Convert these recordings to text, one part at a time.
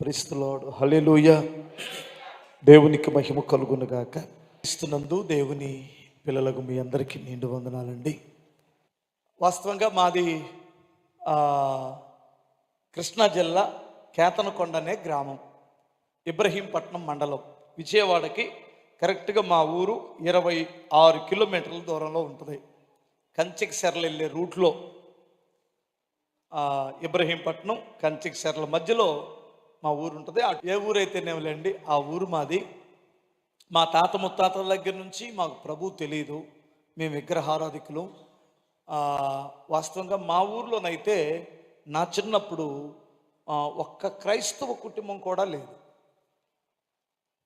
క్రీస్తులోడు hallelujah దేవునికి మహిమ కలుగునుగాక. క్రీస్తునందు దేవుని పిల్లలకు మీ అందరికీ నిండు వందనాలండి. వాస్తవంగా మాది కృష్ణా జిల్లా కేతనకొండ అనే గ్రామం. ఇబ్రహీంపట్నం మండలం. విజయవాడకి కరెక్ట్గా మా ఊరు ఇరవై ఆరు కిలోమీటర్ల దూరంలో ఉంటుంది. కంచికి సెరలు వెళ్ళే రూట్లో ఇబ్రహీంపట్నం కంచికి సెర్ల మధ్యలో మా ఊరు ఉంటుంది. ఏ ఊరైతేనేమిలేండి ఆ ఊరు మాది. మా తాత ముత్తాతల దగ్గర నుంచి మాకు ప్రభు తెలియదు మేము విగ్రహారాధికులు. వాస్తవంగా మా ఊర్లోనైతే నా చిన్నప్పుడు ఒక్క క్రైస్తవ కుటుంబం కూడా లేదు.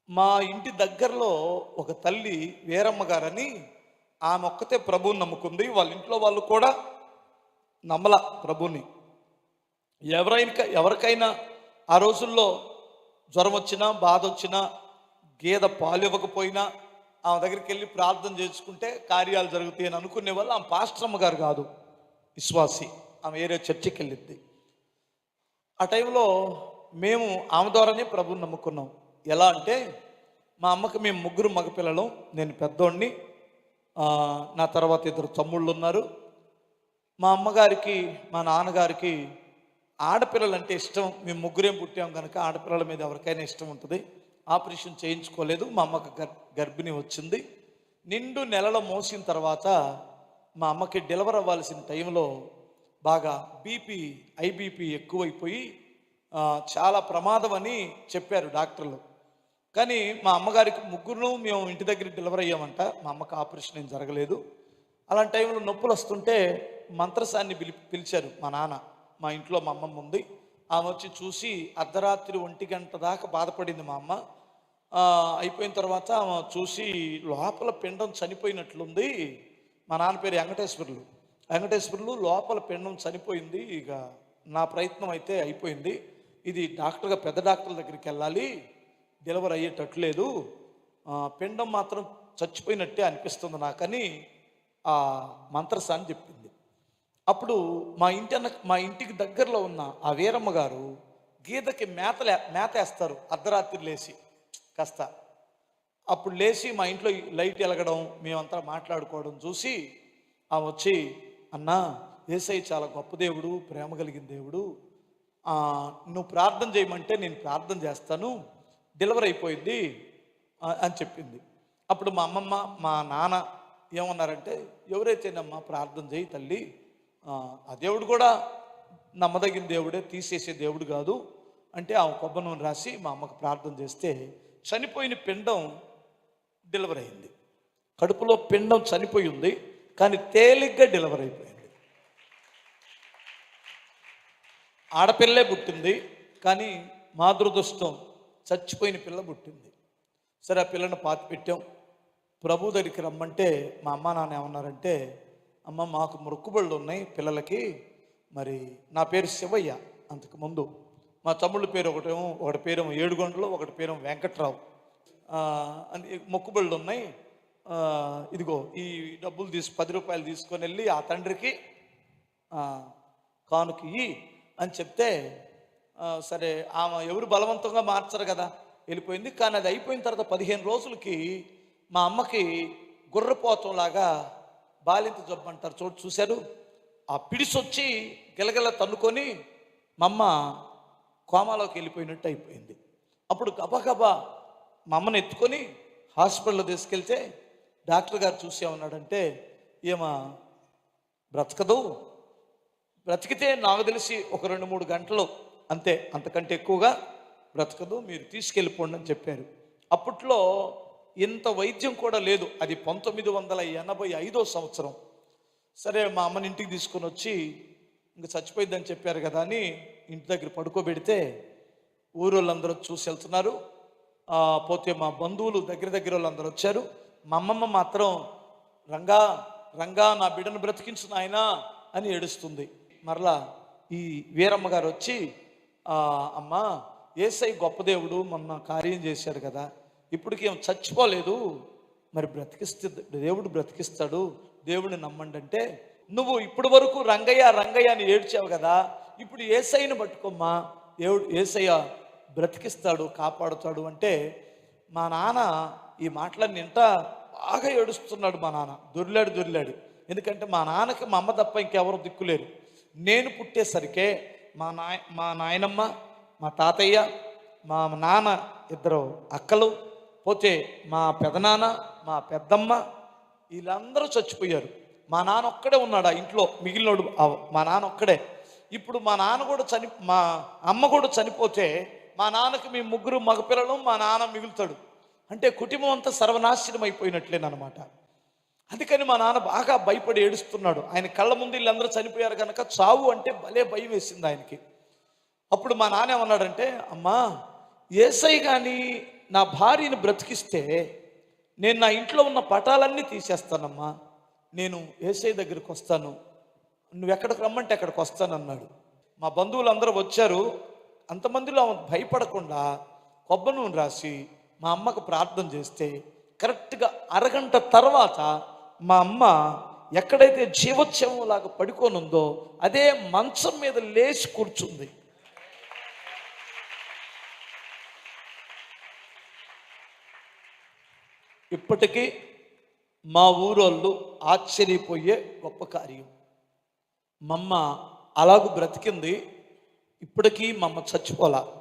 మా ఇంటి దగ్గరలో ఒక తల్లి వీరమ్మ గారని ఆమె ఒక్కతే ప్రభువుని నమ్ముకుంది. వాళ్ళ ఇంట్లో వాళ్ళు కూడా నమ్మల ప్రభుని ఎవరైనా ఎవరికైనా ఆ రోజుల్లో జ్వరం వచ్చినా బాధ వచ్చినా గేదె పాలు ఇవ్వకపోయినా ఆమె దగ్గరికి వెళ్ళి ప్రార్థన చేసుకుంటే కార్యాలు జరుగుతాయి అని అనుకునే వాళ్ళు ఆమె పాస్ట్రమ్మ గారు కాదు విశ్వాసి. ఆమె ఏరే చర్చికి వెళ్ళింది ఆ టైంలో మేము ఆమె ద్వారానే ప్రభుని నమ్ముకున్నాం. ఎలా అంటే మా అమ్మకి మేము ముగ్గురు మగపిల్లలు నేను పెద్దోడిని నా తర్వాత ఇద్దరు తమ్ముళ్ళు ఉన్నారు. మా అమ్మగారికి మా నాన్నగారికి ఆడపిల్లలు అంటే ఇష్టం. మేము ముగ్గురేం పుట్టాం కనుక ఆడపిల్లల మీద ఎవరికైనా ఇష్టం ఉంటుంది. ఆపరేషన్ చేయించుకోలేదు. మా అమ్మకు గర్ గర్భిణి వచ్చింది. నిండు నెలలో మోసిన తర్వాత మా అమ్మకి డెలివర్ అవ్వాల్సిన టైంలో బాగా బీపీ ఐబీపీ ఎక్కువైపోయి చాలా ప్రమాదం అని చెప్పారు డాక్టర్లు. కానీ మా అమ్మగారికి ముగ్గురు మేము ఇంటి దగ్గర డెలివర్ అయ్యామంట. మా అమ్మకి ఆపరేషన్ ఏం జరగలేదు. అలాంటి టైంలో నొప్పులు వస్తుంటే మంత్రసాన్ని పిలి పిలిచారు మా నాన్న. మా ఇంట్లో మా అమ్మమ్మ ఉంది. ఆమె వచ్చి చూసి అర్ధరాత్రి ఒంటి గంట దాకా బాధపడింది మా అమ్మ. అయిపోయిన తర్వాత ఆమె చూసి లోపల పిండం చనిపోయినట్లుంది. మా నాన్న పేరు వెంకటేశ్వరులు. వెంకటేశ్వరులు లోపల పిండం చనిపోయింది. ఇక నా ప్రయత్నం అయితే అయిపోయింది. ఇది డాక్టర్గా పెద్ద డాక్టర్ దగ్గరికి వెళ్ళాలి. డెలివరీ అయ్యేటట్లేదు. లేదు పిండం మాత్రం చచ్చిపోయినట్టే అనిపిస్తుంది నాకని ఆ మంత్రసాన్ని చెప్పింది. అప్పుడు మా ఇంటి అన్న మా ఇంటికి దగ్గరలో ఉన్న ఆ వీరమ్మ గారు గీతకి మేతలే మేతేస్తారు. అర్ధరాత్రి లేచి కాస్త. అప్పుడు లేచి మా ఇంట్లో లైట్ వెలగడం మేమంతా మాట్లాడుకోవడం చూసి ఆమె వచ్చి అన్నా ఏసై చాలా గొప్ప దేవుడు ప్రేమ కలిగిన దేవుడు. నువ్వు ప్రార్థన చేయమంటే నేను ప్రార్థన చేస్తాను. డెలివరీ అయిపోయింది. అని చెప్పింది. అప్పుడు మా అమ్మమ్మ మా నాన్న ఏమన్నారంటే ఎవరైతేనమ్మా ప్రార్థన చేయి తల్లి ఆ, దేవుడు కూడా నమ్మదగిన దేవుడే తీసేసే దేవుడు కాదు. అంటే ఆమె కొబ్బరి నూనె రాసి మా అమ్మకు ప్రార్థన చేస్తే చనిపోయిన పిండం డెలివరీ అయింది. కడుపులో పిండం చనిపోయి ఉంది కానీ తేలిగ్గా డెలివరీ అయిపోయింది. ఆడపిల్లే పుట్టింది కానీ మా దురదృష్టం చచ్చిపోయిన పిల్ల పుట్టింది. సరే ఆ పిల్లను పాతి పెట్టాం ప్రభు దగ్గరికి రమ్మంటే మా అమ్మ నాన్న ఏమన్నారంటే అమ్మ మాకు మొక్కుబళ్ళు ఉన్నాయి పిల్లలకి. మరి నా పేరు శివయ్య అంతకు ముందు. మా తమ్ముళ్ళ పేరు ఒకటేమో ఒకటి పేరేమో ఏడుగొండలు ఒకటి పేరేమో వెంకట్రావు. అని మొక్కుబళ్ళు ఉన్నాయి. ఇదిగో ఈ డబ్బులు తీసి పది రూపాయలు తీసుకొని వెళ్ళి ఆ తండ్రికి కానుక ఇయ్యి అని చెప్తే సరే ఆమె ఎవరు బలవంతంగా మార్చరు కదా వెళ్ళిపోయింది. కానీ అది అయిపోయిన తర్వాత పదిహేను రోజులకి మా అమ్మకి గుర్రపోతంలాగా బాలింత జబ్బు అంటారు చోటు చూశారు? ఆ పిడిసొచ్చి గెలగెల తన్నుకొని మమ్మ కోమాలోకి వెళ్ళిపోయినట్టు అయిపోయింది. అప్పుడు గబగబా మా అమ్మని ఎత్తుకొని హాస్పిటల్లో తీసుకెళ్తే డాక్టర్ గారు చూసేమన్నాడంటే ఏమా బ్రతకదు. బ్రతికితే నాకు తెలిసి ఒక రెండు మూడు గంటలు అంతే అంతకంటే ఎక్కువగా బ్రతకదు. మీరు తీసుకెళ్ళిపోండి అని చెప్పారు. అప్పట్లో ఇంత వైద్యం కూడా లేదు. అది పంతొమ్మిది వందల ఎనభై ఐదో సంవత్సరం. సరే మా అమ్మని ఇంటికి తీసుకొని వచ్చి ఇంక చచ్చిపోయిందని చెప్పారు కదా అని ఇంటి దగ్గర పడుకోబెడితే ఊరోళ్ళందరూ చూసి వెళ్తున్నారు. పోతే మా బంధువులు దగ్గర దగ్గర వాళ్ళందరూ వచ్చారు. మా అమ్మమ్మ మాత్రం రంగా రంగా నా బిడ్డను బ్రతికించు నాయనా అని ఏడుస్తుంది. మరలా ఈ వీరమ్మ గారు వచ్చి అమ్మ ఏసై గొప్ప దేవుడు మొన్న కార్యం చేశాడు కదా ఇప్పటికి ఏం చచ్చిపోలేదు. మరి బ్రతికిస్తే దేవుడు బ్రతికిస్తాడు. దేవుడిని నమ్మండి అంటే నువ్వు ఇప్పటి వరకు రంగయ్య రంగయ్య అని ఏడ్చావు కదా ఇప్పుడు ఏసైని పట్టుకోమ్మా. దేవుడు ఏసయ్య బ్రతికిస్తాడు కాపాడుతాడు. అంటే మా నాన్న ఈ మాటలన్నీ ఇంట బాగా ఏడుస్తున్నాడు మా నాన్న. దొరిలాడు దొరిలాడు. ఎందుకంటే మా నాన్నకి మా అమ్మ తప్ప ఇంకెవరు దిక్కులేరు నేను పుట్టేసరికే మా నాయ మా నాయనమ్మ మా తాతయ్య మా నాన్న ఇద్దరు అక్కలు పోతే మా పెదనాన్న మా పెద్దమ్మ వీళ్ళందరూ చచ్చిపోయారు. మా నాన్న ఒక్కడే ఉన్నాడు ఆ ఇంట్లో మిగిలినోడు మా నాన్న ఒక్కడే. ఇప్పుడు మా నాన్న కూడా చని మా అమ్మ కూడా చనిపోతే మా నాన్నకి మీ ముగ్గురు మగపిల్లలు మా నాన్న మిగులుతాడు. అంటే కుటుంబం అంతా సర్వనాశనం అయిపోయినట్లేనమాట అందుకని మా నాన్న బాగా భయపడి ఏడుస్తున్నాడు. ఆయన కళ్ళ ముందు వీళ్ళందరూ చనిపోయారు కనుక చావు అంటే భలే భయం వేసింది ఆయనకి. అప్పుడు మా నాన్న ఏమన్నాడంటే అమ్మా ఏసై కానీ నా భార్యను బ్రతికిస్తే నేను నా ఇంట్లో ఉన్న పటాలన్నీ తీసేస్తానమ్మా. నేను ఏసై దగ్గరికి వస్తాను. నువ్వు ఎక్కడికి రమ్మంటే అక్కడికి వస్తానన్నాడు మా బంధువులు అందరూ వచ్చారు. అంతమందిలో ఆమె భయపడకుండా కొబ్బరి నూనె రాసి మా అమ్మకు ప్రార్థన చేస్తే కరెక్ట్గా అరగంట తర్వాత మా అమ్మ ఎక్కడైతే జీవోత్సవం లాగా పడుకొని అదే మంచం మీద లేచి కూర్చుంది. ఇప్పటికీ మా ఊరోళ్ళు ఆశ్చర్యపోయే గొప్ప కార్యం. మమ్మ అలాగూ బ్రతికింది ఇప్పటికీ మమ్మ చచ్చిపోలా.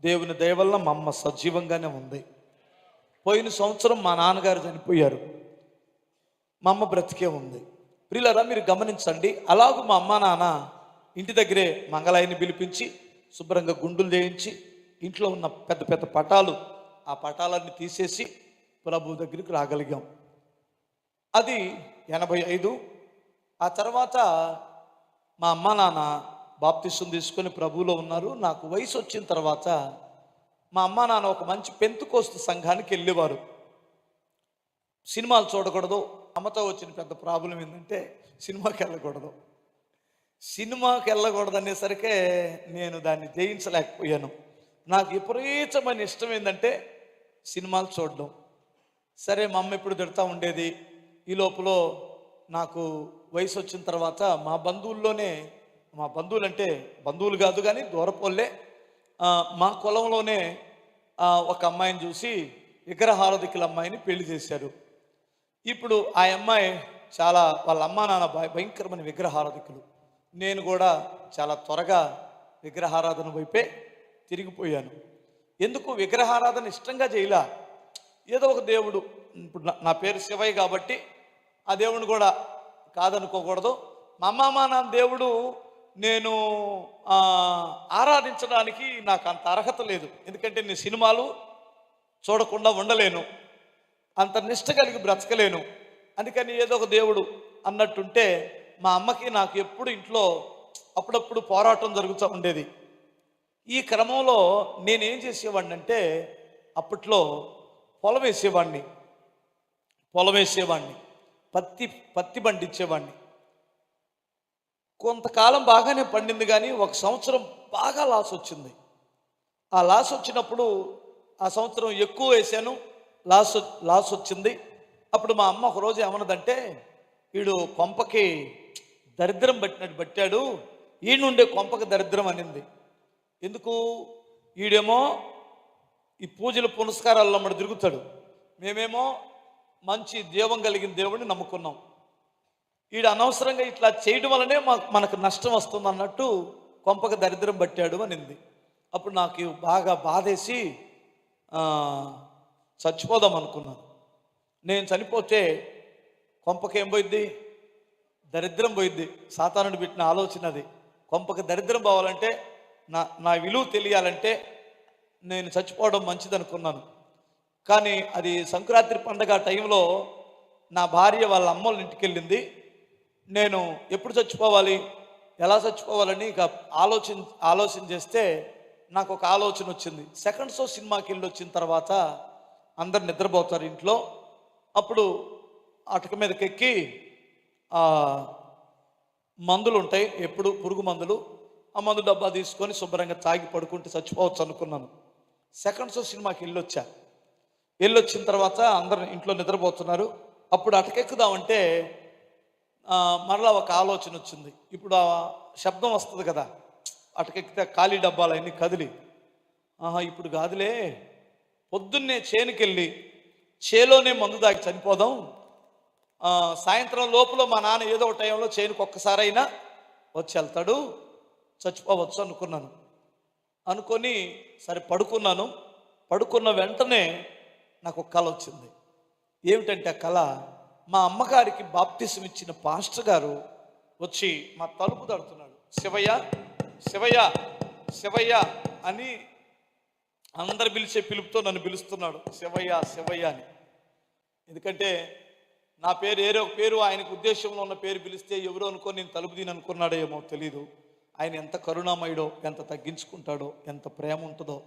దేవుని దయవల్ల మమ్మ మా అమ్మ సజీవంగానే ఉంది. పోయిన సంవత్సరం మా నాన్నగారు చనిపోయారు. మా అమ్మ బ్రతికే ఉంది. ప్రియులరా మీరు గమనించండి అలాగూ మా అమ్మ నాన్న ఇంటి దగ్గరే మంగళాయిని పిలిపించి శుభ్రంగా గుండులు చేయించి ఇంట్లో ఉన్న పెద్ద పెద్ద పటాలు ఆ పటాలన్నీ తీసేసి ప్రభు దగ్గరికి రాగలిగాం. అది ఎనభై ఐదు. ఆ తర్వాత మా అమ్మ నాన్న బాప్తిసం తీసుకొని ప్రభువులో ఉన్నారు. నాకు వయసు వచ్చిన తర్వాత మా అమ్మ నాన్న ఒక మంచి పెంతుకోస్తు సంఘానికి వెళ్ళేవారు. సినిమాలు చూడకూడదు. అమ్మతో వచ్చిన పెద్ద ప్రాబ్లం ఏంటంటే సినిమాకి వెళ్ళకూడదు. సినిమాకి వెళ్ళకూడదు అనేసరికే నేను దాన్ని జయించలేకపోయాను. నాకు విపరీతమైన ఇష్టం ఏంటంటే సినిమాలు చూడడం. సరే మా అమ్మ ఎప్పుడు తిడతా ఉండేది. ఈ లోపల నాకు వయసు వచ్చిన తర్వాత మా బంధువుల్లోనే మా బంధువులు అంటే బంధువులు కాదు కానీ దూరపోల్లే మా కులంలోనే ఒక అమ్మాయిని చూసి విగ్రహారధికుల అమ్మాయిని పెళ్ళి చేశారు. ఇప్పుడు ఆ అమ్మాయి చాలా వాళ్ళ అమ్మా నాన్న భయంకరమైన విగ్రహారధికులు. నేను కూడా చాలా త్వరగా విగ్రహారాధన వైపే తిరిగిపోయాను. ఎందుకు విగ్రహారాధన ఇష్టంగా చేయలా? ఏదో ఒక దేవుడు ఇప్పుడు నా- నా పేరు శివయ్య కాబట్టి ఆ దేవుడిని కూడా కాదనుకోకూడదు. మా అమ్మ మా నాన్న దేవుడు నేను ఆరాధించడానికి నాకు అంత అర్హత లేదు. ఎందుకంటే నేను సినిమాలు చూడకుండా ఉండలేను. అంత నిష్ట కలిగి బ్రతకలేను. అందుకని ఏదో ఒక దేవుడు అన్నట్టుంటే మా అమ్మకి నాకు ఎప్పుడు ఇంట్లో అప్పుడప్పుడు పోరాటం జరుగుతూ ఉండేది. ఈ క్రమంలో నేనేం చేసేవాడిని అంటే అప్పట్లో పొలం వేసేవాడిని. పొలం వేసేవాడిని. పత్తి పత్తి పండించేవాడిని. కొంతకాలం బాగానే పండింది కానీ ఒక సంవత్సరం బాగా లాస్ వచ్చింది. ఆ లాస్ వచ్చినప్పుడు ఆ సంవత్సరం ఎక్కువ వేసాను లాస్ లాస్ వచ్చింది. అప్పుడు మా అమ్మ ఒకరోజు ఏమన్నదంటే వీడు కొంపకి దరిద్రం పట్టినట్టు పట్టాడు ఈ నుండే కొంపకి దరిద్రం అనింది. ఎందుకు? ఈడేమో ఈ పూజల పునస్కారాల్లో మన తిరుగుతాడు. మేమేమో మంచి దేవం కలిగిన దేవుడిని నమ్ముకున్నాం. ఈడు అనవసరంగా ఇట్లా చేయడం వల్లనే మనకు నష్టం వస్తుంది అన్నట్టు కొంపక దరిద్రం పట్టాడు అనింది. అప్పుడు నాకు బాగా బాధేసి చచ్చిపోదాం అనుకున్నాను. నేను చనిపోతే కొంపకేం ఏం పోయిద్ది? దరిద్రం పోయిద్ది. సాతానుడు పెట్టిన ఆలోచన అది. కొంపక దరిద్రం పోవాలంటే నా నా విలువ తెలియాలంటే నేను చచ్చిపోవడం మంచిది అనుకున్నాను కానీ అది సంక్రాంతి పండగ టైంలో నా భార్య వాళ్ళ అమ్మోళ్ళ ఇంటికి వెళ్ళింది నేను ఎప్పుడు చచ్చిపోవాలి ఎలా చచ్చిపోవాలని ఇక ఆలోచన ఆలోచన చేస్తే నాకు ఒక ఆలోచన వచ్చింది. సెకండ్ షో సినిమాకి వెళ్ళి వచ్చిన తర్వాత అందరు నిద్రపోతారు ఇంట్లో. అప్పుడు అటక మీదకి ఎక్కి మందులు ఉంటాయి ఎప్పుడు పురుగు మందులు. ఆ మందు డబ్బా తీసుకొని శుభ్రంగా తాగి పడుకుంటే చచ్చిపోవచ్చు అనుకున్నాను. సెకండ్ షో సినిమాకి వెళ్ళొచ్చా? వెళ్ళొచ్చిన తర్వాత అందరు ఇంట్లో నిద్రపోతున్నారు. అప్పుడు అటకెక్కుదామంటే మరలా ఒక ఆలోచన వచ్చింది. ఇప్పుడు ఆ శబ్దం వస్తుంది కదా అటకెక్కితే ఖాళీ డబ్బాలు అన్నీ కదిలి ఆహా ఇప్పుడు కాదులే. పొద్దున్నే చేనుకెళ్ళి చేలోనే మందు దాగి చనిపోదాం. సాయంత్రం లోపల మా నాన్న ఏదో ఒక టైంలో చేనుకు ఒక్కసారైనా వచ్చి వెళ్తాడు చచ్చిపోవచ్చు అనుకున్నాను. అనుకొని సరే పడుకున్నాను. పడుకున్న వెంటనే నాకు ఒక కళ వచ్చింది. ఏమిటంటే ఆ కళ మా అమ్మగారికి బాప్తిసం ఇచ్చిన పాస్టర్ గారు వచ్చి మా తలుపు తడుతున్నాడు. శివయ్య శివయ్య శివయ్య అని అందరు పిలిచే పిలుపుతో నన్ను పిలుస్తున్నాడు. శివయ్య శివయ్య అని. ఎందుకంటే నా పేరు ఏదో ఒక పేరు ఆయనకు ఉద్దేశంలో ఉన్న పేరు పిలిస్తే ఎవరు అనుకో నేను తలుపు దీని అనుకున్నాడేమో తెలీదు. ఆయన ఎంత కరుణామయుడో ఎంత తగ్గించుకుంటాడో ఎంత ప్రేమ ఉంటుందో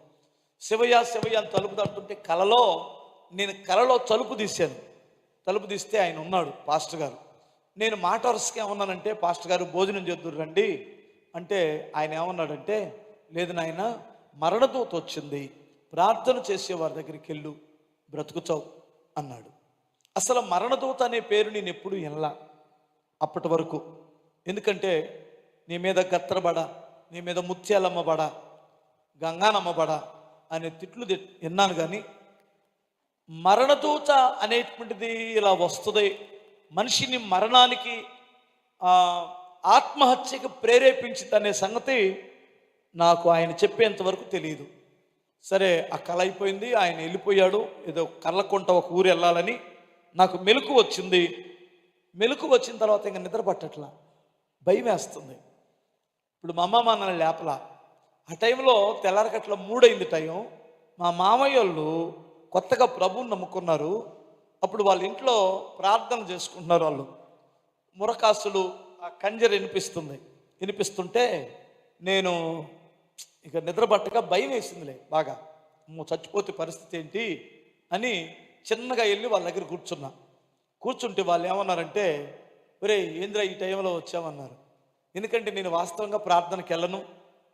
శివయ్య శివయ్య అని తలుపు తడుతుంటే కలలో నేను కలలో తలుపు తీశాను. తలుపు తీస్తే ఆయన ఉన్నాడు పాస్టర్ గారు. నేను మాట వరుసకి ఏమన్నానంటే పాస్టర్ గారు భోజనం చేద్దురు రండి. అంటే ఆయన ఏమన్నాడంటే లేదు నాయన మరణదూత వచ్చింది. ప్రార్థన చేసే వారి దగ్గరికి వెళ్ళు బ్రతుకుచావు అన్నాడు. అసలు మరణదూత అనే పేరు నేను ఎప్పుడు వినలా అప్పటి వరకు. ఎందుకంటే నీ మీద గత్రబడ నీ మీద ముత్యాలమ్మబడ గంగానమ్మబడ అనే తిట్లు విన్నాను కానీ మరణదూత అనేటువంటిది ఇలా వస్తుంది. మనిషిని మరణానికి ఆత్మహత్యకు ప్రేరేపించింది అనే సంగతి నాకు ఆయన చెప్పేంతవరకు తెలియదు సరే ఆ కళ అయిపోయింది ఆయన వెళ్ళిపోయాడు ఏదో కళ్ళకుంట ఒక ఊరు వెళ్ళాలని నాకు మెలకు వచ్చింది. మెలకు వచ్చిన తర్వాత ఇంకా నిద్ర పట్టట్లా. భయం వేస్తుంది ఇప్పుడు మా అమ్మ మా నాన్న లేపలా. ఆ టైంలో తెల్లారకట్ల మూడైంది టైం. మా మామయ్య వాళ్ళు కొత్తగా ప్రభువుని నమ్ముకున్నారు. అప్పుడు వాళ్ళ ఇంట్లో ప్రార్థన చేసుకుంటున్నారు వాళ్ళు. మురకాసులు ఆ కంజర వినిపిస్తుంది. వినిపిస్తుంటే నేను ఇక నిద్రపట్టక భయం వేసిందిలే బాగా. చచ్చిపోతే పరిస్థితి ఏంటి అని చిన్నగా వెళ్ళి వాళ్ళ దగ్గర కూర్చున్నా. కూర్చుంటే వాళ్ళు ఏమన్నారంటే ఒరే ఏంద్ర ఈ టైంలో వచ్చామన్నారు ఎందుకంటే నేను వాస్తవంగా ప్రార్థనకి వెళ్ళను.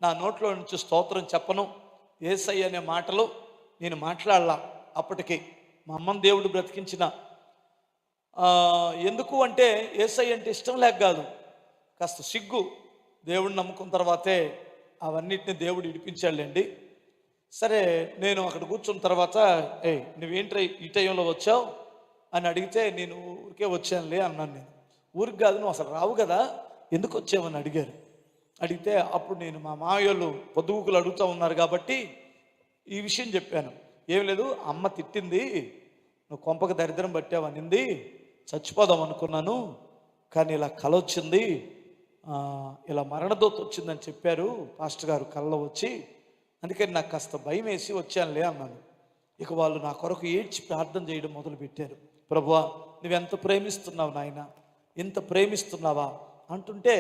నా నోట్లో నుంచి స్తోత్రం చెప్పను. ఏసై అనే మాటలు నేను మాట్లాడలా. అప్పటికి మా అమ్మని దేవుడు బ్రతికించిన ఎందుకు అంటే ఏసై అంటే ఇష్టం లేక కాదు. కాస్త సిగ్గు. దేవుడిని నమ్ముకున్న తర్వాతే అవన్నిటిని దేవుడు ఇడిపించాడండి సరే నేను అక్కడ కూర్చున్న తర్వాత ఏ నువ్వేంట్రా ఈ టైంలో వచ్చావు? అని అడిగితే నేను ఊరికే వచ్చానులే అన్నాను నేను. ఊరికి కాదు నువ్వు అసలు రావు కదా. ఎందుకు వచ్చావని అడిగారు. అడిగితే అప్పుడు నేను మా మామయ్యోళ్ళు పొద్దుగుకులు అడుగుతూ ఉన్నారు కాబట్టి ఈ విషయం చెప్పాను. ఏం లేదు అమ్మ తిట్టింది నువ్వు కొంపకు దరిద్రం పట్టావనింది చచ్చిపోదాం అనుకున్నాను కానీ ఇలా కల వచ్చింది ఇలా మరణదోత వచ్చిందని చెప్పారు పాస్టర్ గారు కళ్ళలో వచ్చి. అందుకని నాకు కాస్త భయం వేసి వచ్చానులే అన్నాను. ఇక వాళ్ళు నా కొరకు ఏడ్చి ప్రార్థన చేయడం మొదలు పెట్టారు ప్రభువా నువ్వెంత ప్రేమిస్తున్నావు నాయన? ఇంత ప్రేమిస్తున్నావా? అంటుంటే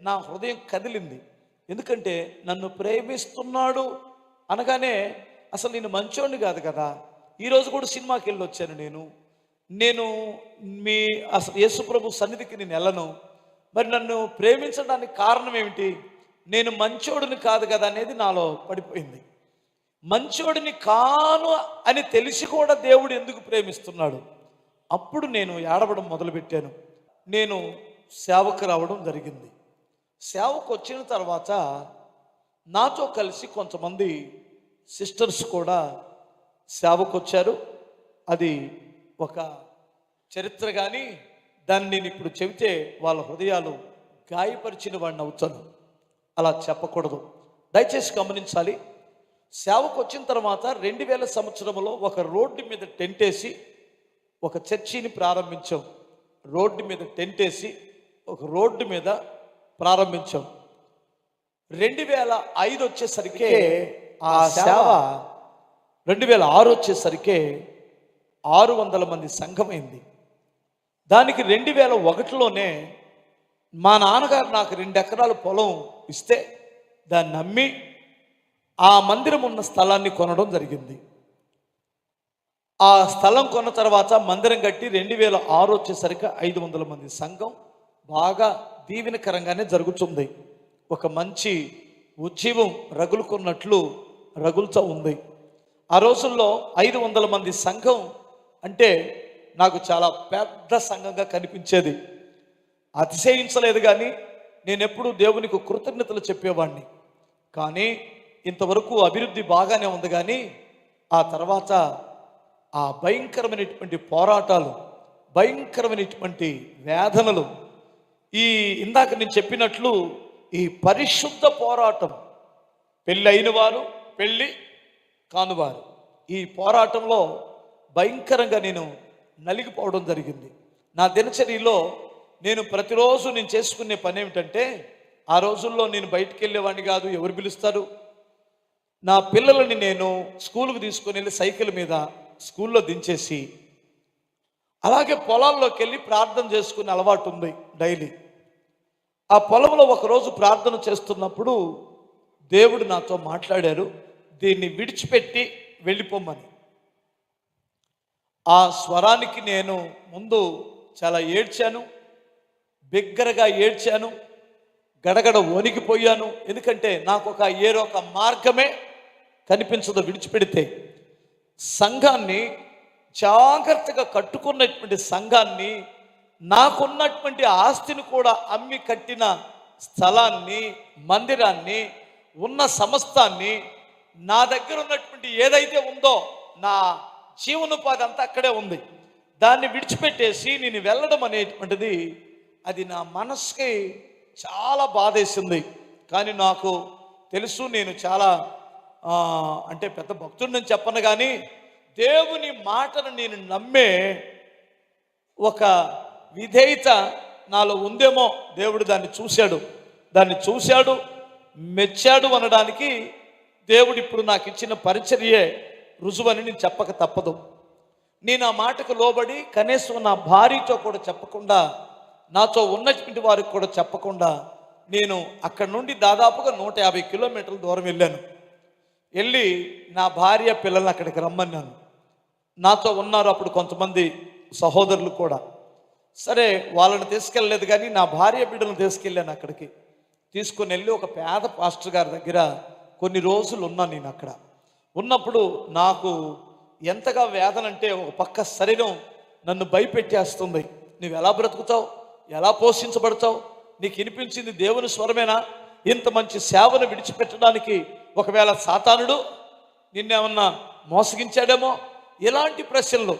నా హృదయం కదిలింది. ఎందుకంటే నన్ను ప్రేమిస్తున్నాడు అనగానే అసలు నేను మంచోడిని కాదు కదా. ఈరోజు కూడా సినిమాకి వెళ్ళి వచ్చాను నేను. నేను మీ అసలు యేసుప్రభు సన్నిధికి నేను వెళ్ళను. మరి నన్ను ప్రేమించడానికి కారణం ఏమిటి? నేను మంచోడిని కాదు కదా అనేది నాలో పడిపోయింది. మంచోడిని కాను అని తెలిసి కూడా దేవుడు ఎందుకు ప్రేమిస్తున్నాడు? అప్పుడు నేను ఏడవడం మొదలుపెట్టాను. నేను సేవకు రావడం జరిగింది. సేవకు వచ్చిన తర్వాత నాతో కలిసి కొంతమంది సిస్టర్స్ కూడా సేవకు వచ్చారు. అది ఒక చరిత్ర కానీ దాన్ని నేను ఇప్పుడు చెబితే వాళ్ళ హృదయాలు గాయపరిచిన వాడిని అవుతాను. అలా చెప్పకూడదు. దయచేసి గమనించాలి. సేవకు వచ్చిన తర్వాత రెండు వేల సంవత్సరంలో ఒక రోడ్డు మీద టెంట్ వేసి ఒక చర్చిని ప్రారంభించాం. రోడ్డు మీద టెంట్ వేసి ఒక రోడ్డు మీద ప్రారంభించాం. రెండు వేల ఐదు వచ్చేసరికి ఆ సేవ రెండు వేల ఆరు వచ్చేసరికి ఆరు వందల మంది సంఘమైంది. దానికి రెండు వేల ఒకటిలోనే మా నాన్నగారు నాకు రెండు ఎకరాల పొలం ఇస్తే దాన్ని నమ్మి ఆ మందిరం ఉన్న స్థలాన్ని కొనడం జరిగింది. ఆ స్థలం కొన్న తర్వాత మందిరం కట్టి రెండు వేల ఆరు వచ్చేసరికి ఐదు వందల మంది సంఘం బాగా దీవెనకరంగానే జరుగుతుంది. ఒక మంచి ఉజ్జీవం రగులుకున్నట్లు రగులుతూ ఉంది. ఆ రోజుల్లో ఐదు వందల మంది సంఘం అంటే నాకు చాలా పెద్ద సంఘంగా కనిపించేది. అతిశయించలేదు కానీ నేను దేవునికి కృతజ్ఞతలు చెప్పేవాడిని కానీ ఇంతవరకు అభివృద్ధి బాగానే ఉంది కానీ ఆ తర్వాత ఆ భయంకరమైనటువంటి పోరాటాలు భయంకరమైనటువంటి వేదనలు ఈ ఇందాక నేను చెప్పినట్లు ఈ పరిశుద్ధ పోరాటం పెళ్ళి అయిన వారు పెళ్ళి కానువారు. ఈ పోరాటంలో భయంకరంగా నేను నలిగిపోవడం జరిగింది. నా దినచర్యలో నేను ప్రతిరోజు నేను చేసుకునే పని ఏమిటంటే ఆ రోజుల్లో నేను బయటికి వెళ్ళేవాడిని కాదు ఎవరు పిలుస్తారు? నా పిల్లలని నేను స్కూల్కి తీసుకొని వెళ్ళి సైకిల్ మీద స్కూల్లో దించేసి అలాగే పొలాల్లోకి వెళ్ళి ప్రార్థన చేసుకునే అలవాటు ఉంది డైలీ. ఆ పొలంలో ఒకరోజు ప్రార్థన చేస్తున్నప్పుడు దేవుడు నాతో మాట్లాడారు దీన్ని విడిచిపెట్టి వెళ్ళిపోమని ఆ స్వరానికి నేను ముందు చాలా ఏడ్చాను బిగ్గరగా ఏడ్చాను గడగడ వణికిపోయాను. ఎందుకంటే నాకు ఒక ఏరొక మార్గమే కనిపించదు విడిచిపెడితే. సంఘాన్ని జాగ్రత్తగా కట్టుకున్నటువంటి సంఘాన్ని నాకున్నటువంటి ఆస్తిని కూడా అమ్మి కట్టిన స్థలాన్ని మందిరాన్ని ఉన్న సమస్తాన్ని నా దగ్గర ఉన్నటువంటి ఏదైతే ఉందో నా జీవనోపాధి అంతా అక్కడే ఉంది. దాన్ని విడిచిపెట్టేసి నేను వెళ్ళడం అనేటువంటిది అది నా మనసుకి చాలా బాధేసింది. కానీ నాకు తెలుసు నేను చాలా అంటే పెద్ద భక్తుడిని చెప్పను కానీ దేవుని మాటను నేను నమ్మే ఒక విధేయత నాలో ఉందేమో దేవుడు దాన్ని చూశాడు. దాన్ని చూశాడు మెచ్చాడు అనడానికి దేవుడు ఇప్పుడు నాకు ఇచ్చిన పరిచర్యే రుజువని నేను చెప్పక తప్పదు. నేను ఆ మాటకు లోబడి కనీసం నా భార్యతో కూడా చెప్పకుండా నాతో ఉన్నటువంటి వారికి కూడా చెప్పకుండా నేను అక్కడ నుండి దాదాపుగా నూట యాభై కిలోమీటర్ల దూరం వెళ్ళాను. వెళ్ళి నా భార్య పిల్లల్ని అక్కడికి రమ్మన్నాను. నాతో ఉన్నారు అప్పుడు కొంతమంది సహోదరులు కూడా. సరే వాళ్ళని తీసుకెళ్ళలేదు కానీ నా భార్య బిడ్డను తీసుకెళ్ళాను అక్కడికి. తీసుకుని వెళ్ళి ఒక పేద పాస్టర్ గారి దగ్గర కొన్ని రోజులు ఉన్నాను నేను అక్కడ. ఉన్నప్పుడు నాకు ఎంతగా వేదన అంటే ఒక పక్క శరీరం నన్ను భయపెట్టేస్తుంది. నువ్వు ఎలా బ్రతుకుతావు? ఎలా పోషించబడతావు? నీకు వినిపించింది దేవుని స్వరమేనా? ఇంత మంచి సేవను విడిచిపెట్టడానికి ఒకవేళ సాతానుడు నిన్నేమన్నా మోసగించాడేమో? ఇలాంటి ప్రశ్నలు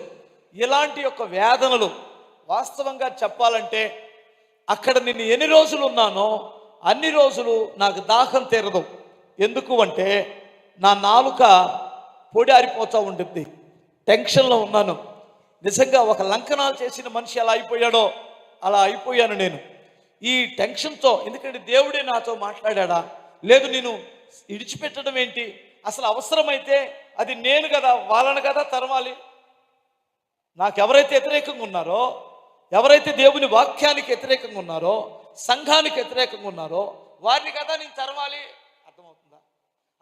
ఇలాంటి యొక్క వేదనలు వాస్తవంగా చెప్పాలంటే అక్కడ నేను ఎన్ని రోజులు ఉన్నానో అన్ని రోజులు నాకు దాహం తీరదు. ఎందుకు అంటే నా నాలుక పొడి ఆరిపోతూ ఉంటుంది టెన్షన్లో ఉన్నాను. నిజంగా ఒక లంకనాలు చేసిన మనిషి ఎలా అయిపోయాడో అలా అయిపోయాను నేను. ఈ టెన్షన్తో ఎందుకంటే దేవుడే నాతో మాట్లాడా లేదు నేను ఇడిచిపెట్టడం ఏంటి? అసలు అవసరమైతే అది నేను కదా వాళ్ళను కదా తరవాలి నాకు ఎవరైతే వ్యతిరేకంగా ఉన్నారో ఎవరైతే దేవుని వాక్యానికి వ్యతిరేకంగా ఉన్నారో సంఘానికి వ్యతిరేకంగా ఉన్నారో వారిని కదా నేను తరవాలి? అర్థమవుతుందా?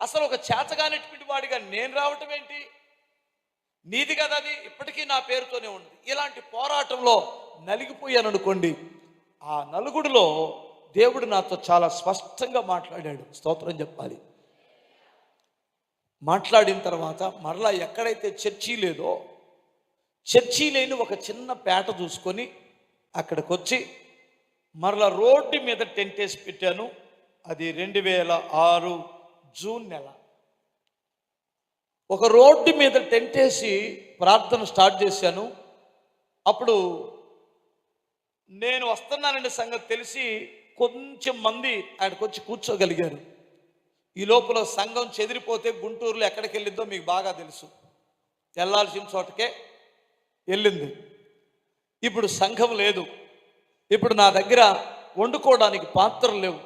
అసలు ఒక చేతగానటువంటి వాడిగా నేను రావటం ఏంటి? నీది కదా అది ఇప్పటికీ నా పేరుతోనే ఉంది ఇలాంటి పోరాటంలో నలిగిపోయాను అనుకోండి ఆ నలుగుడిలో దేవుడు నాతో చాలా స్పష్టంగా మాట్లాడాడు. స్తోత్రం చెప్పాలి. మాట్లాడిన తర్వాత మరలా ఎక్కడైతే చర్చి లేదో చర్చి లేని ఒక చిన్న పేట చూసుకొని అక్కడికి వచ్చి మరలా రోడ్డు మీద టెంట్ వేసి పెట్టాను. అది రెండు వేల ఆరు జూన్ నెల. ఒక రోడ్డు మీద టెంట్ వేసి ప్రార్థన స్టార్ట్ చేశాను. అప్పుడు నేను వస్తున్నానండి సంగతి తెలిసి కొంచెం మంది ఆయనకు వచ్చి కూర్చోగలిగారు. ఈ లోపల సంఘం చెదిరిపోతే గుంటూరులో ఎక్కడికి వెళ్ళిద్దో మీకు బాగా తెలుసు. వెళ్ళాల్సిన చోటకే వెళ్ళింది. ఇప్పుడు సంఘం లేదు. ఇప్పుడు నా దగ్గర వండుకోవడానికి పాత్రలు లేవు.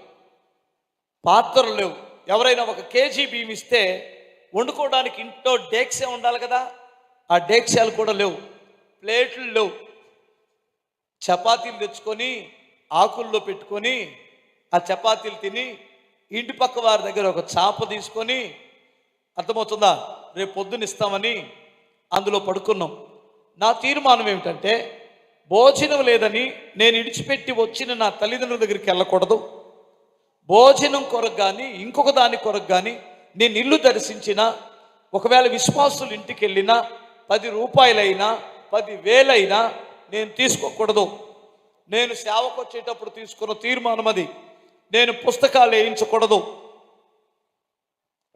పాత్రలు లేవు. ఎవరైనా ఒక కేజీ బియ్యం ఇస్తే వండుకోవడానికి ఇంట్లో డేక్సే ఉండాలి కదా. ఆ డేక్సాలు కూడా లేవు. ప్లేట్లు లేవు. చపాతీలు తెచ్చుకొని ఆకుల్లో పెట్టుకొని ఆ చపాతీలు తిని ఇంటి పక్క వారి దగ్గర ఒక చాప తీసుకొని అర్థమవుతుందా? రేపు పొద్దున్న ఇస్తామని అందులో పడుకున్నాం. నా తీర్మానం ఏమిటంటే భోజనం లేదని నేను ఇడిచిపెట్టి వచ్చిన నా తల్లిదండ్రుల దగ్గరికి వెళ్ళకూడదు. భోజనం కొరకు కానీ ఇంకొక దాని కొరకు కానీ నేను ఇల్లు దర్శించిన ఒకవేళ విశ్వాసులు ఇంటికి వెళ్ళినా పది రూపాయలైనా పది వేలైనా నేను తీసుకోకూడదు. నేను సేవకు వచ్చేటప్పుడు తీసుకున్న తీర్మానం అది. నేను పుస్తకాలు వేయించకూడదు.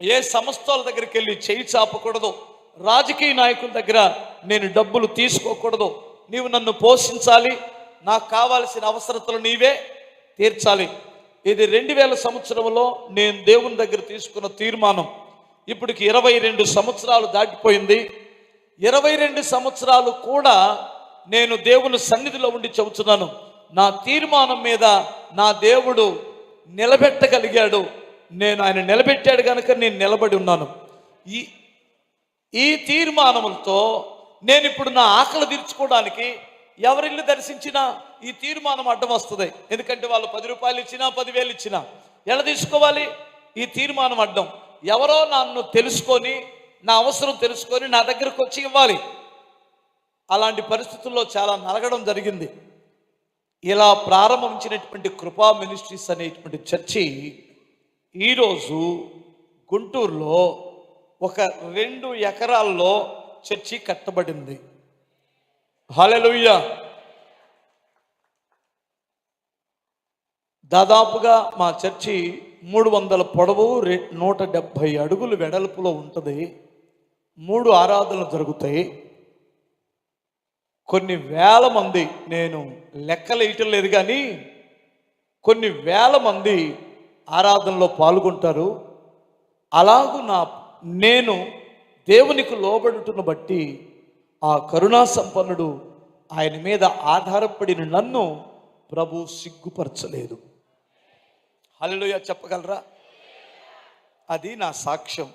ఏ సంస్థల దగ్గరికి వెళ్ళి చేయి చాపకూడదు. రాజకీయ నాయకుల దగ్గర నేను డబ్బులు తీసుకోకూడదు. నీవు నన్ను పోషించాలి. నాకు కావాల్సిన అవసరతలు నీవే తీర్చాలి. ఇది రెండు వేల సంవత్సరంలో నేను దేవుని దగ్గర తీసుకున్న తీర్మానం. ఇప్పటికి ఇరవై రెండు సంవత్సరాలు దాటిపోయింది. ఇరవై రెండు సంవత్సరాలు కూడా నేను దేవుని సన్నిధిలో ఉండి చెబుతున్నాను. నా తీర్మానం మీద నా దేవుడు నిలబెట్టగలిగాడు. నేను ఆయన నిలబెట్టాడు కనుక నేను నిలబడి ఉన్నాను. ఈ ఈ తీర్మానములతో నేను ఇప్పుడు నా ఆకలి తీర్చుకోవడానికి ఎవరిల్లు దర్శించినా ఈ తీర్మానం అడ్డం వస్తుంది. ఎందుకంటే వాళ్ళు పది రూపాయలు ఇచ్చినా పదివేలు ఇచ్చినా. ఎలా తీసుకోవాలి? ఈ తీర్మానం అడ్డం. ఎవరో నన్ను తెలుసుకొని నా అవసరం తెలుసుకొని నా దగ్గరకు వచ్చి ఇవ్వాలి. అలాంటి పరిస్థితుల్లో చాలా నలగడం జరిగింది. ఇలా ప్రారంభించినటువంటి కృపా మినిస్ట్రీస్ అనేటువంటి చర్చి ఈరోజు గుంటూరులో ఒక రెండు ఎకరాల్లో చర్చి కట్టబడింది. హల్లెలూయ. దాదాపుగా మా చర్చి మూడు వందల పొడవు రె- నూట డెబ్భై అడుగులు వెడల్పులో ఉంటుంది. మూడు ఆరాధనలు జరుగుతాయి. కొన్ని వేల మంది నేను లెక్కలేయటం లేదు కానీ కొన్ని వేల మంది ఆరాధనలో పాల్గొంటారు. అలాగూ నా నేను దేవునికి లోబడుటను బట్టి ఆ కరుణా సంపన్నుడు ఆయన మీద ఆధారపడిన నన్ను ప్రభు సిగ్గుపరచలేదు. హల్లెలూయా చెప్పగలరా? అది నా సాక్ష్యం.